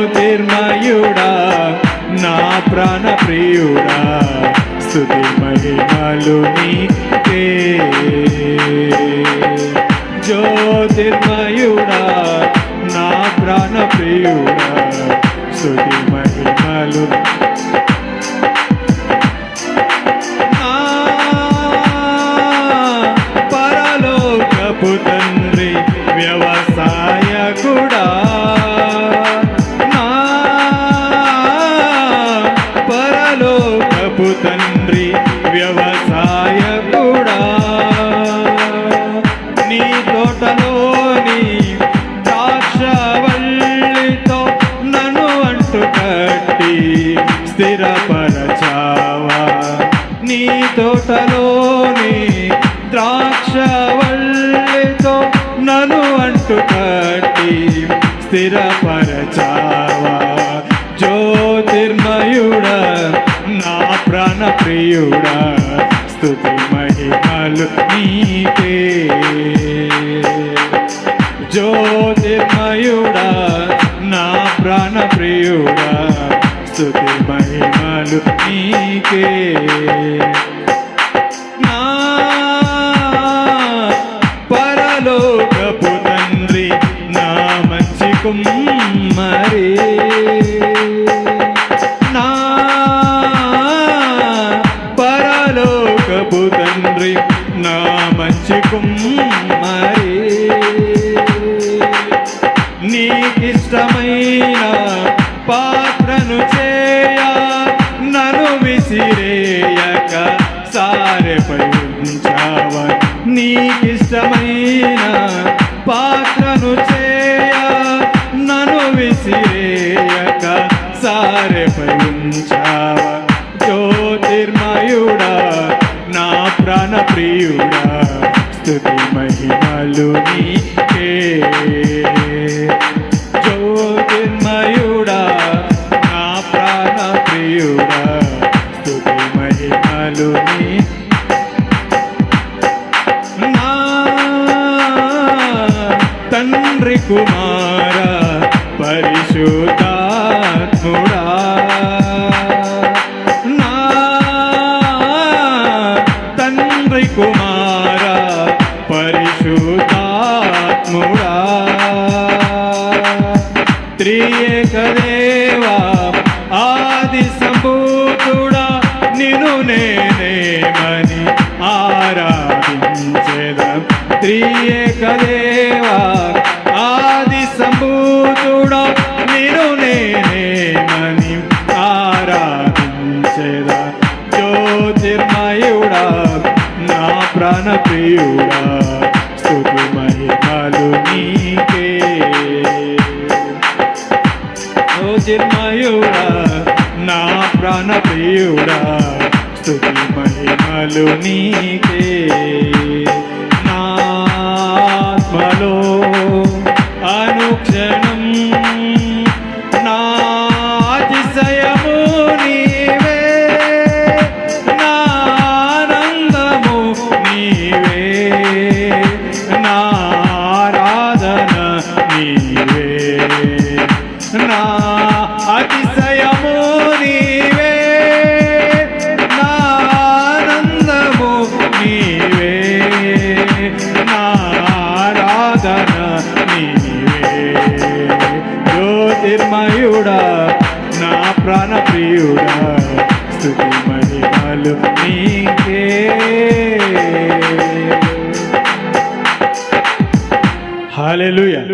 జ్యోతిర్మయుడా నా ప్రాణ ప్రియుడా స్థుతి మహిమలు నీ స్థుతి తోటలోని ద్రాక్షవల్లితో నను అంటు కట్టి స్థిరపరచావా? జ్యోతిర్మయుడా నా ప్రాణ ప్రియుడా స్తుతి మహిమలు నీకే. జ్యోతిర్మయుడా నా ప్రాణ స్థుతి మహిమ మహిమలు నీకే నా పరలోకపు తండ్రి నా మంచి కుమ్మరే. నా పరలోకపు తండ్రి నా మంచి కుమ్మరి విసిరేయక సారెపై ఉంచావ నీకిష్టమైన పాత్రను చేయ నన్ను విసిరేయక సారెపై ఉంచావ జ్యోతిర్మయుడా నా ప్రాణ ప్రియుడా స్తుతి మహిమలు నీ కుమార పరిశుద్ధాత్ముడా. నా తండ్రి కుమార పరిశుద్ధాత్ముడా. త్రియేక దేవా ఆది సంభూతుడా నిను నేనేమని ఆరాధించేదం. త్రియేక ప్రాణ ప్రియుడా స్తుతి మహిమలు నీకే జ్యోతిర్మయుడా నా ప్రాణ ప్రియుడా స్థుతి మహిమలు నీకే. నా నీవే. నా అతిశయము నీవే. నా ఆనందము నీవే. నా నీవే. జ్యోతిర్మయుడా నా ప్రాణ ప్రియుడా స్థుతి మహిమలు నీకే. Hallelujah.